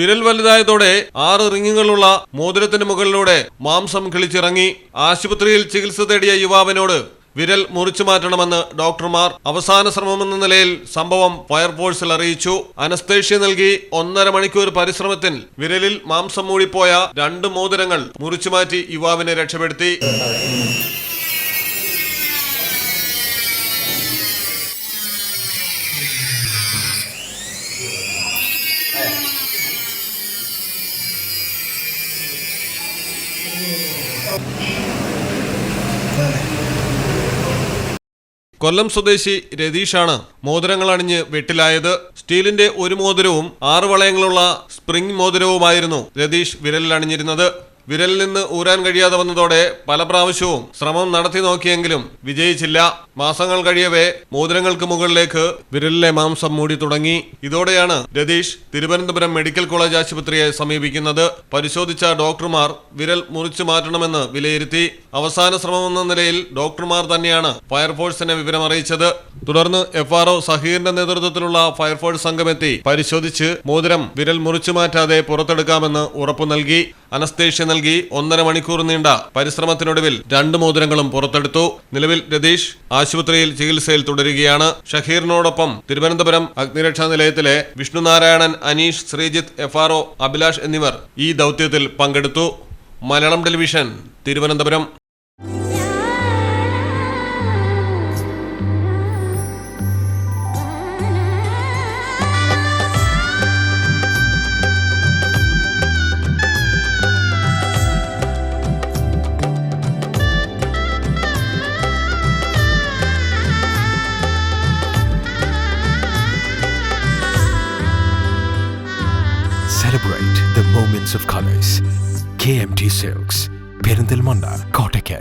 വിരൽ വലുതായതോടെ ആറ് റിങ്ങുകളുള്ള മോതിരത്തിന് മുകളിലൂടെ മാംസം കിളിച്ചിറങ്ങി ആശുപത്രിയിൽ ചികിത്സ തേടിയ യുവാവിനോട് വിരൽ മുറിച്ചു മാറ്റണമെന്ന് ഡോക്ടർമാർ അവസാന ശ്രമമെന്ന നിലയിൽ സംഭവം ഫയർഫോഴ്സിൽ അറിയിച്ചു. അനസ്തേഷ്യ നൽകി ഒന്നര മണിക്കൂർ പരിശ്രമത്തിൽ വിരലിൽ മാംസം മൂടിപ്പോയ രണ്ട് മോതിരങ്ങൾ മുറിച്ചു മാറ്റി യുവാവിനെ രക്ഷപ്പെടുത്തി. കൊല്ലം സ്വദേശി രതീഷാണ് മോതിരങ്ങൾ അണിഞ്ഞ് വെട്ടിലായത്. സ്റ്റീലിന്റെ ഒരു മോതിരവും ആറ് വളയങ്ങളുള്ള സ്പ്രിംഗ് മോതിരവുമായിരുന്നു രതീഷ് വിരലിൽ അണിഞ്ഞിരുന്നത് വിരലിൽ നിന്ന് ഊരാൻ കഴിയാതെ വന്നതോടെ പല പ്രാവശ്യവും ശ്രമം നടത്തി നോക്കിയെങ്കിലും വിജയിച്ചില്ല. മാസങ്ങൾ കഴിയവേ മോതിരങ്ങൾക്ക് മുകളിലേക്ക് വിരലിലെ മാംസം മൂടി തുടങ്ങി. ഇതോടെയാണ് രതീഷ് തിരുവനന്തപുരം മെഡിക്കൽ കോളേജ് ആശുപത്രിയെ സമീപിക്കുന്നത്. പരിശോധിച്ച ഡോക്ടർമാർ വിരൽ മുറിച്ചു മാറ്റണമെന്ന് വിലയിരുത്തി. അവസാന ശ്രമമെന്ന നിലയിൽ ഡോക്ടർമാർ തന്നെയാണ് ഫയർഫോഴ്സിനെ വിവരം അറിയിച്ചത്. തുടർന്ന് എഫ് ആർഒ സഹീറിന്റെ നേതൃത്വത്തിലുള്ള ഫയർഫോഴ്സ് സംഘമെത്തി പരിശോധിച്ച് മോതിരം വിരൽ മുറിച്ചു മാറ്റാതെ പുറത്തെടുക്കാമെന്ന് ഉറപ്പു നൽകി. അനസ്തേഷ്യ നൽകി ഒന്നര മണിക്കൂർ നീണ്ട പരിശ്രമത്തിനൊടുവിൽ രണ്ട് മോതിരങ്ങളും പുറത്തെടുത്തു. നിലവിൽ രതീഷ് ആശുപത്രിയിൽ ചികിത്സയിൽ തുടരുകയാണ്. ഷഹീറിനോടൊപ്പം തിരുവനന്തപുരം അഗ്നിരക്ഷാ നിലയത്തിലെ വിഷ്ണുനാരായണൻ അനീഷ് ശ്രീജിത്ത് എഫ്ആർഒ അഭിലാഷ് എന്നിവർ ഈ ദൗത്യത്തിൽ പങ്കെടുത്തു. Malayalam television Thiruvananthapuram. Celebrate the moments of colors. KMT Silks, Perindalmanda, Kottakkal.